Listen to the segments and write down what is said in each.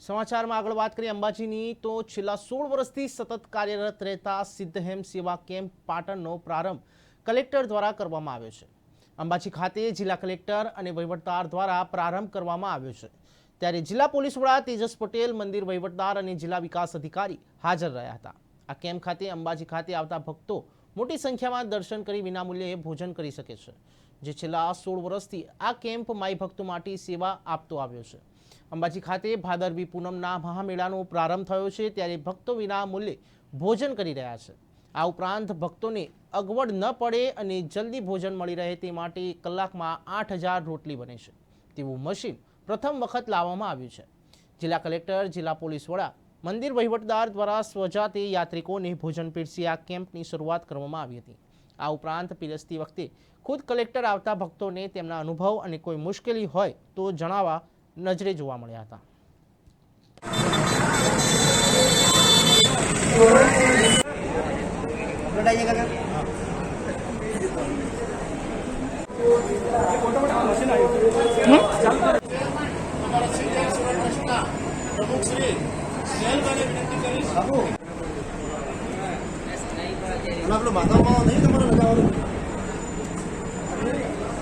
સમાચારમાં આગળ વાત કરીએ અંબાજીની, તો છેલ્લા સોળ વર્ષથી સતત કાર્યરત રહેતા સિદ્ધહેમ સેવા કેમ્પ પાટણનો પ્રારંભ કલેક્ટર દ્વારા કરવામાં આવ્યો છે. અંબાજી ખાતે જિલ્લા કલેક્ટર અને વહીવટદાર દ્વારા પ્રારંભ કરવામાં આવ્યો છે. ત્યારે જિલ્લા પોલીસ વડા તેજસ પટેલ, મંદિર વહીવટદાર અને જિલ્લા વિકાસ અધિકારી હાજર રહ્યા હતા. આ કેમ્પ ખાતે અંબાજી ખાતે આવતા ભક્તો મોટી સંખ્યામાં દર્શન કરી વિનામૂલ્યે ભોજન કરી શકે છે, જે છેલ્લા સોળ વર્ષથી આ કેમ્પ માઈ ભક્તો માટે સેવા આપતો આવ્યો છે. અંબાજી ખાતે ભાદરવી પૂનમના મહામેળાનો પ્રારંભ થયો છે, ત્યારે ભક્તો વિના મૂલ્યે ભોજન કરી રહ્યા છે. આ ઉપરાંત ભક્તોને અગવડ ન પડે અને જલ્દી ભોજન મળી રહે તે માટે કલાકમાં આઠ હજાર રોટલી બને છે. તેવું મશીન પ્રથમ વખત લાવવામાં આવ્યું છે. જિલ્લા કલેક્ટર, જિલ્લા પોલીસ વડા, મંદિર વહીવટદાર દ્વારા સ્વજાતે યાત્રિકોને ભોજન પીરસી આ કેમ્પની શરૂઆત કરવામાં આવી હતી. આ ઉપરાંત પીરસતી વખતે ખુદ કલેક્ટર આવતા ભક્તોને તેમના અનુભવ અને કોઈ મુશ્કેલી હોય તો જણાવવા નજરે જોવા મળ્યા હતા.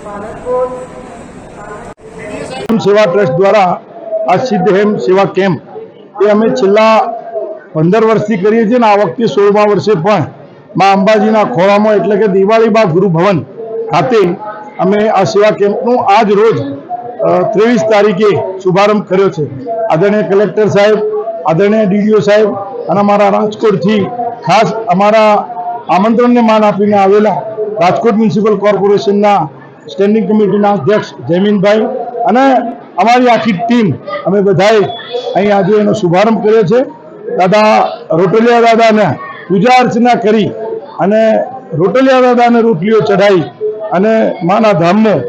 અને સેવા ટ્રસ્ટ દ્વારા આ સિદ્ધ હેમ સેવા કેમ્પ, એ અમે છેલ્લા પંદર વર્ષથી કરીએ છીએ ને આ વખતે સોળમા વર્ષે પણ મા અંબાજીના ખોળામાં, એટલે કે દિવાળીબા ગુરુભવન ખાતે અમે આ સેવા કેમ્પનું આજ રોજ ત્રેવીસ તારીખે શુભારંભ કર્યો છે. આદરણીય કલેક્ટર સાહેબ, આદરણીય ડીડીઓ સાહેબ અને અમારા રાજકોટથી ખાસ અમારા આમંત્રણને માન આપીને આવેલા રાજકોટ મ્યુનિસિપલ કોર્પોરેશનના સ્ટેન્ડિંગ કમિટીના અધ્યક્ષ જયમીનભાઈ અને અમારી આખી ટીમ, અમે બધાએ અહીં આજે એનો શુભારંભ કર્યો છે. દાદા રોટલિયા દાદાને પૂજા અર્ચના કરી અને રોટલિયા દાદાને રોટલીઓ ચઢાવી અને માના ધામમાં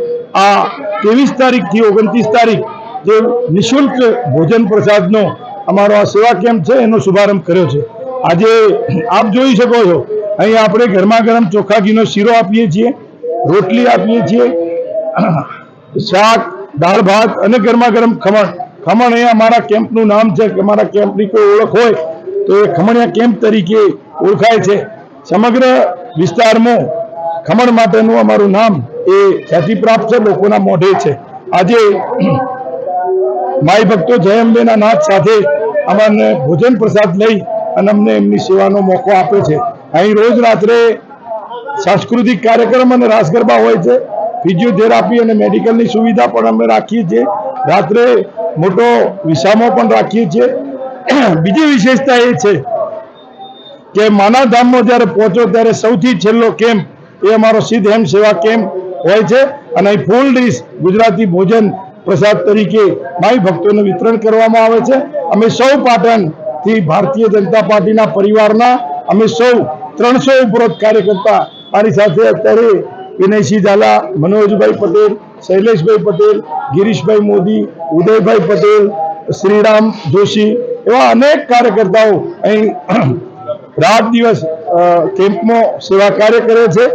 આ ત્રેવીસ તારીખથી ઓગણત્રીસ તારીખ જે નિઃશુલ્ક ભોજન પ્રસાદનો અમારો આ સેવા કેમ્પ છે, એનો શુભારંભ કર્યો છે. આજે આપ જોઈ શકો છો, અહીં આપણે ગરમા ગરમ ચોખા ઘીનો શીરો આપીએ છીએ, રોટલી આપીએ છીએ, શાક દાળ, ભાત અને ગરમા ગરમ ખમણ. ખમણ એ અમારા કેમ્પનું નામ છે. કે અમારા કેમ્પની કોઈ ઓળખ હોય તો એ ખમણિયા કેમ્પ તરીકે ઓળખાય છે. સમગ્ર વિસ્તારમાં ખમણ માટેનું અમારું નામ એ ખ્યાતિ પ્રાપ્ત છે લોકોના મોઢે છે. આજે માઈ ભક્તો જય અંબેના નાથ સાથે અમને ભોજન પ્રસાદ લઈ અને અમને એમની સેવાનો મોકો આપે છે. અહીં રોજ રાત્રે સાંસ્કૃતિક કાર્યક્રમ અને રાસ ગરબા હોય છે. ફિઝિયોથેરાપી અને મેડિકલની સુવિધા પણ અમે રાખીએ છીએ. રાત્રે મોટો વિસામો પણ રાખીએ છીએ. બીજી વિશેષતા એ છે કે માનાધામમાં જ્યારે પહોંચો ત્યારે સૌથી છેલ્લો કેમ્પ એ અમારો સિદ્ધ સેવા કેમ્પ હોય છે. અને ફૂલ ડીશ ગુજરાતી ભોજન પ્રસાદ તરીકે માઈ ભક્તોને વિતરણ કરવામાં આવે છે. અમે સૌ પાટણથી ભારતીય જનતા પાર્ટીના પરિવારના અમે સૌ ત્રણસો ઉપરોક્ત કાર્યકર્તા મારી સાથે અત્યારે વિનયસિંહ ઝાલા, મનોજભાઈ પટેલ, શૈલેષભાઈ પટેલ, ગિરીશભાઈ મોદી, ઉદયભાઈ પટેલ, શ્રીરામ જોશી એવા અનેક કાર્યકર્તાઓ અહીં રાત દિવસ કેમ્પમાં સેવા કાર્ય કરે છે.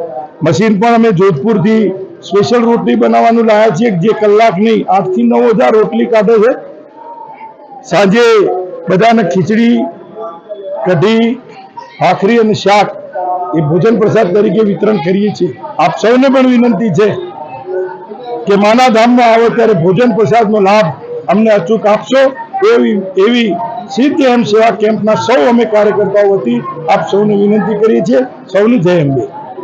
મશીન પણ અમે જોધપુરથી સ્પેશિયલ રોટલી બનાવવાનું લાયા છીએ, જે કલાકની આઠથી નવ હજાર રોટલી કાઢે છે. સાંજે બધાને ખીચડી, કઢી, ભાખરી અને શાક એ ભોજન પ્રસાદ તરીકે વિતરણ કરીએ છીએ. આપ સૌને પણ વિનંતી છે કે માના ધામમાં આવો ત્યારે ભોજન પ્રસાદનો લાભ અમને અચૂક આપશો. એવી એવી સિદ્ધ એમ સેવા કેમ્પના સૌ અમે કાર્યકર્તાઓ વતી આપ સૌને વિનંતી કરીએ છીએ. સૌની જય અંબે.